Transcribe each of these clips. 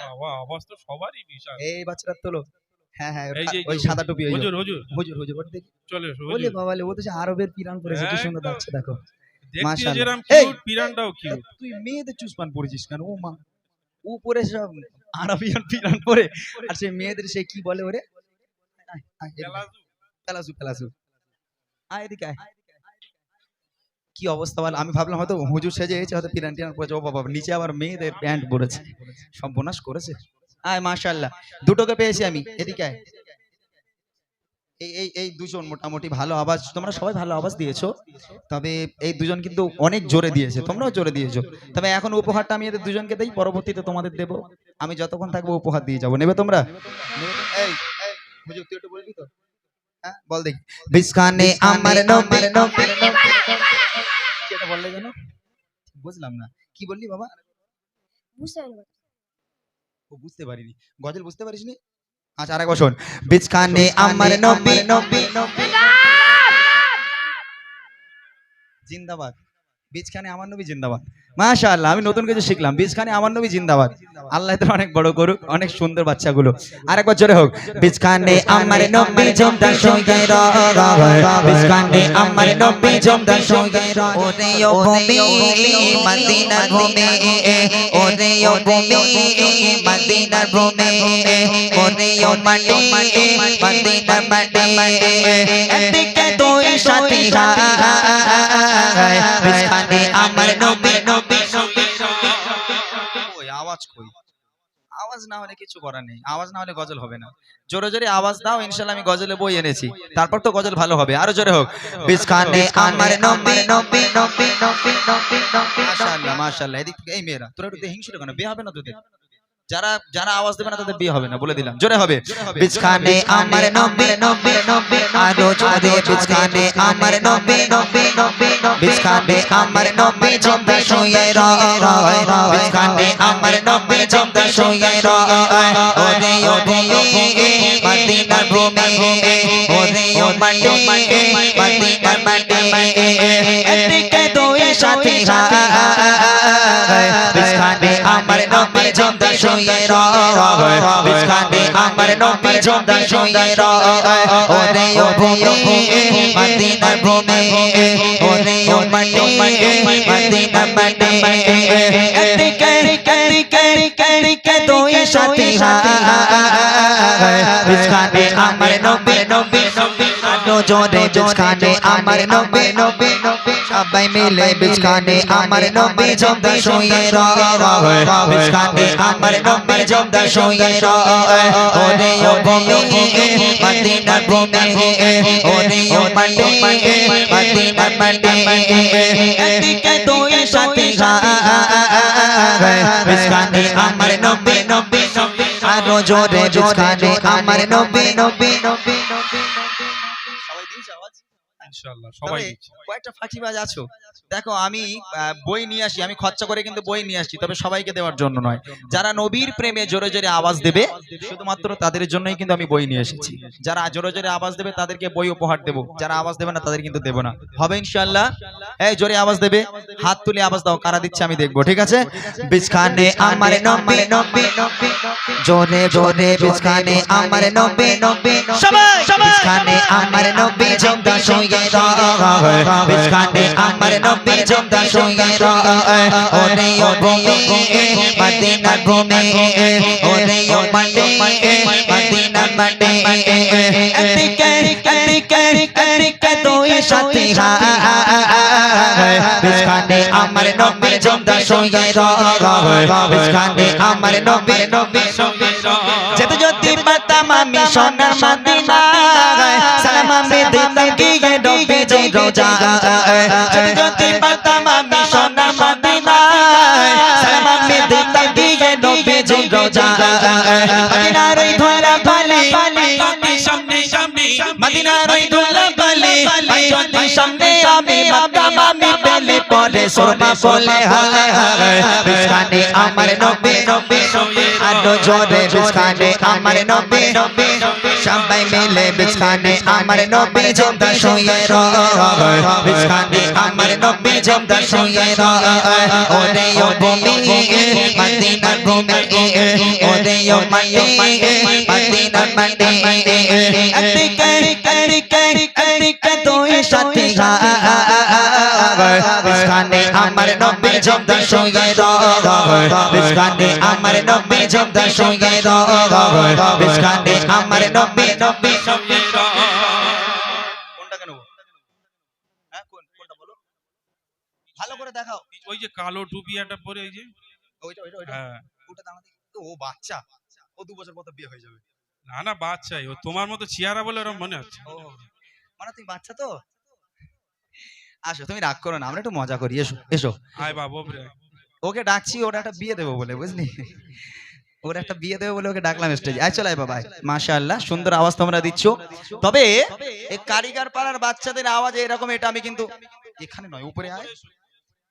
বাবা সবারই বিশাল। এই তোলো হ্যাঁ হ্যাঁ ওই সাদা টুপি হুজুর হুজুর। হুজুর হুজুর ওটা দেখি। চলে এসো বলে বাবা ও তো আরবের পিরান পরেছে কি সুন্দর একদম। দেখো। মাশাআল্লাহ। যেরকম কিউট পিরানটাও কিউট তুই মেয়েদের চুসপান পরেছিস কেন? ও মা ও পরে সব আরবিয়ান পিরান পরে। আর সেই মেয়েদের সে কি বলে ওরে। পেলাসু পেলাসু আয় এদিকে আয়। কি অবস্থা বল আমি ভাবলাম হয়তো হুজুর সেজে এসেছে হয়তো পিরান টিরান পরেছে ও বাবা নিচে আবার মেয়েদের প্যান্ট পরেছে সর্বনাশ করেছে আয় মাশাআল্লাহ দুটোকে পেয়েছি আমি এদিকে আয় এই এই এই দুজন মোটামুটি ভালো আওয়াজ তোমরা সবাই ভালো আওয়াজ দিয়েছ তবে এই দুজন কিন্তু অনেক জোরে দিয়েছে তোমরাও জোরে দিয়েছ তবে এখন উপহারটা আমি এদের দুজনকে দেই পরবর্তীতে তোমাদের দেবো আমি যতক্ষণ থাকব উপহার দিয়ে যাব নেবে তোমরা এই হুজুর তুই একটু বলবি তো হ্যাঁ বল দেখি বিস্কানে আমার নবী বললে যেন? বুঝলাম না। কি বললি বাবা? বুঝতে ও বুঝতে পারিনি। গজল বুঝতে পারিস নি আচ্ছা আরেকবার শোন। বিচখানে আমার নবী নবী। নবী জিন্দাবাদ! বীজখানে আমার নবী জিন্দাবাদ। মাশাআল্লাহ আমি নতুন কিছু শিখলাম বীজখানে আমার নবী জিন্দাবাদ আল্লাহ তোর অনেক বড় করুক অনেক সুন্দর বাচ্চাগুলো আরেকবার জোরে হোক বীজখানে আমার নবী জমদার সঙ্গে বীজখানে আমার নবী জমদার সঙ্গে ওরে ও ভূমি মদিনার ভূমি ওরে ও ভূমি মদিনার ভূমি ওরে ও মাটি মদিনার মাটি এদিকে দুই সাথী হায় আমার নবী নবী আওয়াজ কই আওয়াজ না হলে কিছু করার নেই আওয়াজ না হলে গজল হবে না জোরে জোরে আওয়াজ দাও ইনশাল্লাহ আমি গজলে বই এনেছি তারপর তো গজল ভালো হবে আরও জোরে হোক মাসাল্লাহ আমার নবী নবী নবী নবী নবী নবী মাশাআল্লাহ মাশাআল্লাহ এদিক থেকে এই মেয়েরা তোরা একটু হিংসুর কেন বিয়ে হবে না তোদের যারা যারা আওয়াজ দেবে না তাদের বিয়ে হবে না বলে দিলাম জোরে হবে বিছখানে আমার নবী নবী নবী আরও জোরে বিছখানে আমার নবী নবী নবী বিছখানে আমার নবী জমদা শুয়ে রয় বিছখানে আমার নবী জমদা শুয়ে রয় ওরে ওরে মদিনার ভূমি ওরে ও মাটি মদিনার মাটি শুয়ে রয় আমার নবী জমদা শুয়ে ওরে ও ভূমি মদিনার ভূমি ওরে ও মাটি মদিনার মাটি এদিকে এদিকে এদিকে দুই সাথী হায় আমার নবী নবী নবী জোরে বিছখানে আমার নবী নবী সবাই মিলে বিছখানে আমার নবী জমদা শুয়ে রয়, বিছখানে আমার নবী জমদা শুয়ে রয়। ওরে ও ভূমি মদিনার ভূমি ওরে ও মাটি মদিনার মাটি এদিকে দুই সাথী বিছখানে আমার নবী নবী। আরও জোরে বিছখানে আমার নবী নবী নবী। ইনশাআল্লাহ সবাই। কয়েকটা ফাঁকিবাজ আছো দেখো আমি বই নিয়ে আসি আমি খরচা করে কিন্তু বই নিয়ে আসি তবে সবাইকে দেওয়ার জন্য নয় যারা নবীর প্রেমে জোরে জোরে আওয়াজ দেবে শুধুমাত্র তাদের জন্যই কিন্তু আমি বই নিয়ে এসেছি যারা জোরে জোরে আওয়াজ দেবে তাদেরকে বই উপহার দেবো যারা আওয়াজ দেবে না তাদের কিন্তু দেবো না হবে ইনশাল্লাহ এই জোরে আওয়াজ দেবে হাত তুলে আওয়াজ দাও কারা দিচ্ছে আমি দেখব ঠিক আছে বিছখানে আমার নবী নবী নবী জোরে জোরে বিছখানে আমার নবী নবী সবাই বিছখানে আমার নবী জমদা রয় বিছখানে আমার নবী জমদা শুয়ে রয় ওরে ভূমি মদিনার ভূমি ওরে মাটি মদিনার মাটি এদিকে এদিকে এদিকে দুই সাথী বিছখানে আমার নবী শুয়ে রয় বিছখানে আমার নবী নবী যেতে যদি পাতাম আমি সোনার মদিনায় রোজা যদি পাতাম আমি সোনার মদিনায় সালাম আমি দিতাম গিয়ে নবী রোজা মদিনার ওই ধরা বালি সামনে সামনে মদিনার ওই ধরা বালি সামনে আমি মাকাম আমি পেলে পরে সোমা বলে হায় আমার নবী নবী আরও জোরে বিছখানে আমার নবী নবী। সবাই মিলে বিছখানে আমার নবী জমদা শুয়ে বিছখানে আমার নবী জমদা শুয়ে ওরে ও ভূমি, মদিনার ভূমি, ওরে ও মাটি, মদিনার মাটি। আতিকে আতিকে আতিকে তুই সাথী আমার নবী আমার নবী আমার নবী নবী হ্যাঁ ভালো করে দেখাও। ওই যে কালো টুপি একটা পরে ওই যে। ওইটা ওইটা ওইটা? হ্যাঁ। ওটা দাঁড়াতে ও বাচ্চা। ও দু বছর পর বিয়ে হয়ে যাবে। না না বাচ্চাই। ও তোমার মতো চেহারা বলে ওরকম মনে হচ্ছে মানে তুমি বাচ্চা তো? আসো তুমি রাগ করো না আমরা একটু মজা করি এসো এসো। বাবু ওকে ডাকছি ওরা একটা বিয়ে দেবো বলে বুঝলি? ওর একটা বিয়ে দেবে বলে ওকে ডাকলাম স্টেজে আয় চলে আয় বাবা মাশাআল্লাহ সুন্দর আওয়াজ তোমরা দিচ্ছ। তবে এই কারিগর পাড়ার বাচ্চাদের আওয়াজ এরকম এটা আমি কিন্তু এখানে নয় উপরে আয়।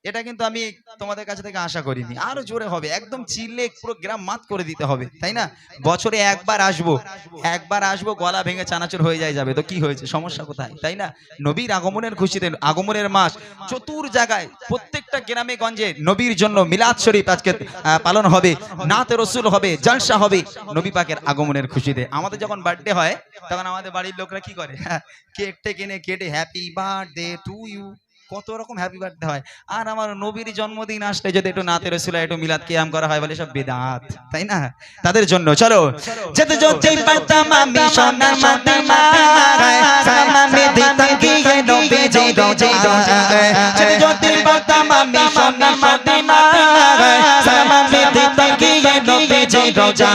এটা কিন্তু আমি তোমাদের কাছে থেকে আশা করিনি। আরও জোরে হবে। একদম চিল্লে পুরো গ্রাম মাত করে দিতে হবে, তাই না? বছরে একবার আসব একবার আসব, গলা ভেঙে চানাচুর হয়ে যায় যাবে। তো কি হয়েছে? সমস্যা কোথায়? তাই না? নবীর আগমনের খুশিতে, আগমনের মাস চতুর জায়গায়, প্রত্যেকটা গ্রামে গঞ্জে নবীর জন্য মিলাদ শরীফ আজকে পালন হবে, নাতে রসুল হবে, জলসা হবে নবী পাকের আগমনের খুশিতে। আমাদের যখন বার্থডে হয়, তখন আমাদের বাড়ির লোকরা কি করে? কেক টেক এনে কেটে হ্যাপি বার্থডে টু ইউ কত রকম হ্যাপি বার্থডে হয়। আর আমার নবীর জন্মদিন আসলে যদি একটু নাতে রসুল একটু মিলাদ কিয়াম করা হয় বলে সব বেদাত, তাই না? তাদের জন্য, চলো। যেতে যেতে পারতাম আমি, সোনার মাদিনা সালামে দিতাম গিয়ে নবীজি রোজা যেতে যেতে পারতাম আমি, সোনার মাদিনা সালামে দিতাম গিয়ে নবীজি রোজা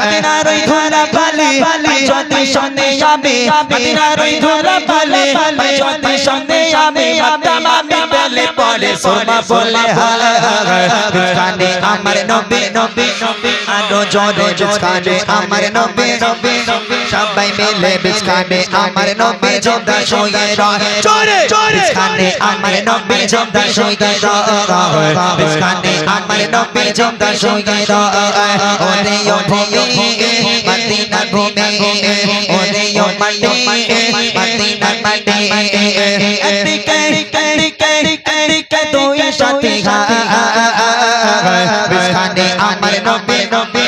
মদিনার ওই ধরা পালে যদি সনে আমি, মদিনার ওই ধরা পালে যদি পড়ে সোমা বলে হায় বিছখানে আমার নবী নবী নবী আরও জোরে বিছখানে আমার নবী নবী সবাই মিলে বিছখানে আমার নবী জমদা শুয়ে রয় জোরে বিছখানে আমার নবী জমদা শুয়ে রয় বিছখানে আমার নবী জমদা শুয়ে রয় ওরে ও ভূমি মদিনার ভূমি ওরে ও মাটি মদিনার মাটি এদিকে দুই সাথে বিছখানে আমার নবী নবী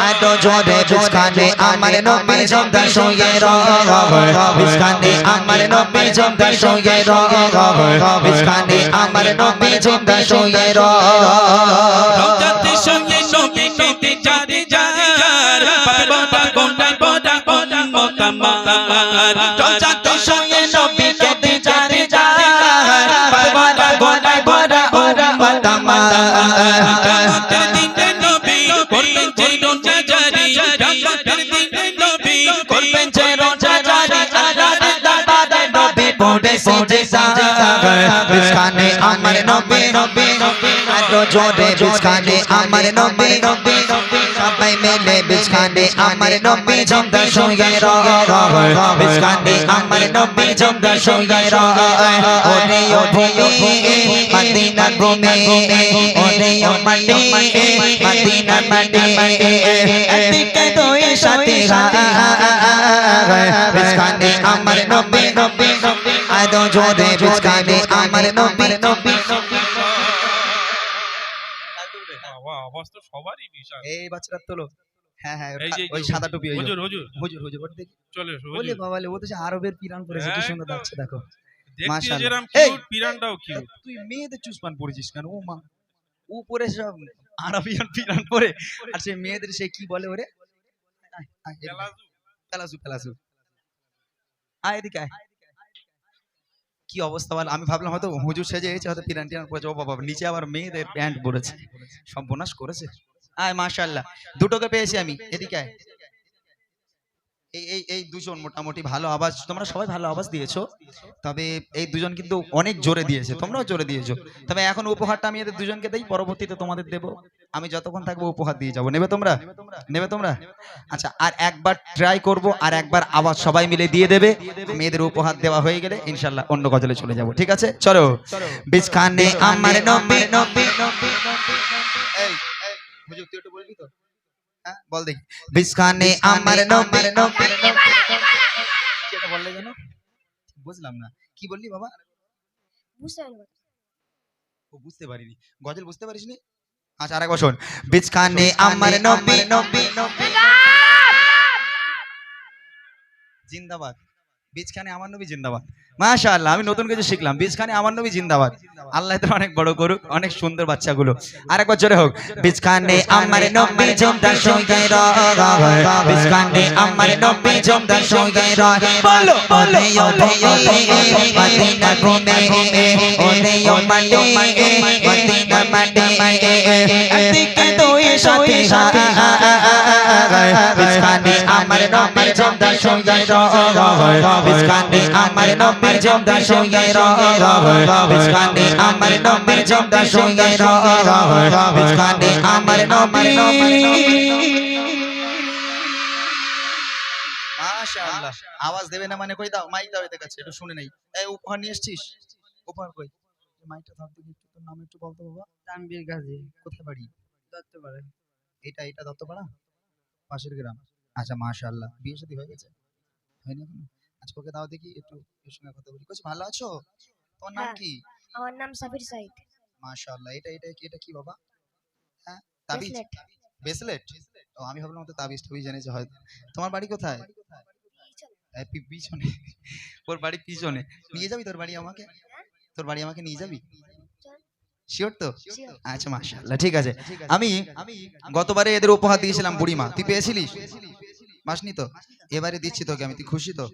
আরও জোরে বিছখানে আমার নবী জমদা শুয়ে রয় বিছখানে আমার নবী জমদা শুয়ে বিছখানে আমার নবী জমদা শুয়ে রওজাতে সঙ্গে নবী বিছখানে আমার নবী নবী আরও জোরে বিছখানে আমার নবী নবী সবাই মিলে বিছখানে আমার নবী জমদা শুয়ে ভূমি মদিনার ওরে মাটি মদিনার মাটি এদিকে তুই সাথী বিছখানে আমার নবী নবী নবী আদো জোরে বিছখানে আমার নবী নবী নবী বাবা আওয়াজ তো সবারই বিশাল এই বাচ্চাটা তোলো হ্যাঁ হ্যাঁ ওর এই যে খা- ওই সাদা টুপি হুজুর হুজুর হুজুর হুজুর দেখি চলে। বলে বাবা ও তো আরবের পিরান পরেছে কি সুন্দর লাগছে দেখো। দেখতে মাশাআল্লাহ। কিউট পিরানটাও কিউট তুই মেয়েদের চুসপান পরেছিস কেন? ও মা ও পরে সব আরবিয়ান পিরান পরে। আর সে মেয়েদের সে কি বলে ওরে? আয়, আয়, এদিকে আয়। পেলাসু পেলাসু আয় এদিকে আয়। কি অবস্থা বল? আমি ভাবলাম হয়তো হুজুর সেজে এসেছে হয়তো পিরান টিরান পরেছে। ও বাবা নিচে আবার মেয়েদের প্যান্ট পরেছে। সব করেছে। আয় মাশাআল্লাহ। দুটোকে পেয়েছি আমি। এদিকে আয়। এই এই এই দুজন মোটামুটি ভালো আওয়াজ তোমরা সবাই ভালো আওয়াজ দিয়েছ তবে এই দুজন কিন্তু অনেক জোরে দিয়েছে তোমরাও জোরে দিয়েছ তবে এখন উপহারটা আমি এদের দুজনকে দেই পরবর্তীতে তোমাদের দেব আমি যতক্ষণ থাকব উপহার দিয়ে যাব নেবে তোমরা নেবে তোমরা আচ্ছা আর একবার ট্রাই করব আর একবার আওয়াজ সবাই মিলে দিয়ে দেবে মেয়েদের উপহার দেওয়া হয়ে গেলে ইনশাল্লাহ অন্য গজলে চলে যাব ঠিক আছে চলো বিছখানে আমার নবী নবী এই এই হুজুর তুই একটু বলবি তো হ্যাঁ বল দেখি। বিছখানে আমার নবী। নম্বর কি বললে জানো বুঝলাম না। কি বললি বাবা? বুঝতে পারি ও বুঝতে পারিনি। গজল বুঝতে পারিস নি আচ্ছা আরেকবার শোন। বিছখানে আমার নবী। নবী। জিন্দাবাদ। বীজখানে আমার নবী জিন্দাবাদ মাশাআল্লাহ আমি নতুন কিছু শিখলাম বীজখানে আমার নবী জিন্দাবাদ আল্লাহ তো অনেক বড় করুক অনেক সুন্দর বাচ্চাগুলো আরেকবার জোরে হোক বিছখানে আমার নবী জমদার সঙ্গে রয় বিছখানে আমার নবী জমদার সঙ্গে বলো বলো মদিনা ঘুমে ওরে ও মাটি মদিনা মাটি একদিকে দুই সাথী বিছখানে আমার নবী জমদার সঙ্গে বিছখানে আমার জমদার সঙ্গে বিছখানে আমার জমদার সঙ্গে বিছখানে আমার মাশাআল্লাহ। আওয়াজ দেবে না মানে কই দাও মাইক দাও এদের কাছে একটু শুনে নেই। এই উপহার নিয়ে এসেছিস? উপহার কই? মাইকটা ধর দেখি একটু তোর নাম একটু বল তো বাবা। তানবীর গাজী। কোথায় বাড়ি? দত্তপাড়া এটা এটা দত্তপাড়া? পাশের গ্রাম। আচ্ছা মাশাআল্লাহ। বিয়ে শাদী হয়ে গেছে? হয়নি এখনও? আচ্ছা ওকে দাও দেখি একটু এর সঙ্গে কথা বলি। কইছ ভালো আছো? তোমার নাম হ্যাঁ। কি? আমার নাম সাবির সাইদ। মাশাআল্লাহ। এটা এটা কি এটা কি বাবা? হ্যাঁ তাবিজ? ব্রেসলেট। ও আমি ভাবলাম তো তাবিজ টাবিজ জেনেছে হয়তো তোমার বাড়ি কোথায়? পিছনে। ওর বাড়ি পিছনে। নিয়ে যাবি তোর বাড়ি আমাকে? তোর বাড়ি আমাকে নিয়ে যাবি? শিওর তো? আচ্ছা মাশাআল্লাহ ঠিক আছে। আমি আমি গতবারে এদের উপহার দিয়েছিলাম বুড়িমা। তুই পেয়েছিলিস? পাসনি তো? এবারে দিচ্ছি তোকে আমি তুই খুশি তো?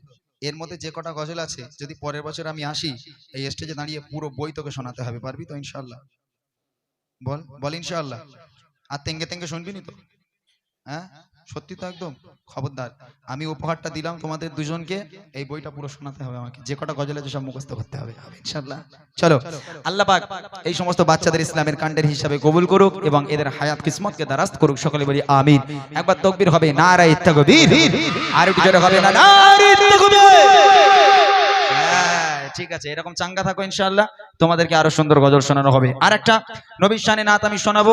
এর মধ্যে যে কটা গজল আছে যদি পরের বছর আমি আসি এই স্টেজে দাঁড়িয়ে পুরো বই তোকে শোনাতে হবে পারবি তো ইনশাআল্লাহ? বল বল ইনশাআল্লাহ। আর তেঙ্গে তেঙ্গে শুনবি নি তো? হ্যাঁ? সত্যি তো একদম খবরদার। আমি উপহারটা দিলাম তোমাদের দুজনকে এই বইটা পুরো শোনাতে হবে আমাকে। যে কটা গজল আছে সব মুখস্থ করতে হবে। ইনশাআল্লাহ। চলো আল্লাহ পাক এই সমস্ত বাচ্চাদের ইসলামের কাণ্ডের হিসাবে কবুল করুক এবং এদের হায়াত কিসমতকে দারাস্ত করুক। সকলে বলি আমিন। একবার তকবীর হবে নারায়ে ইত্তাকবীর আর একটু জোরে হবে না নারায়ে ইত্তাকবীর হ্যাঁ, ঠিক আছে এরকম চাঙ্গা থাকো ইনশাআল্লাহ। তোমাদেরকে আরও সুন্দর গজল শোনানো হবে। আর একটা নবীর শানে নাত আমি শোনাবো।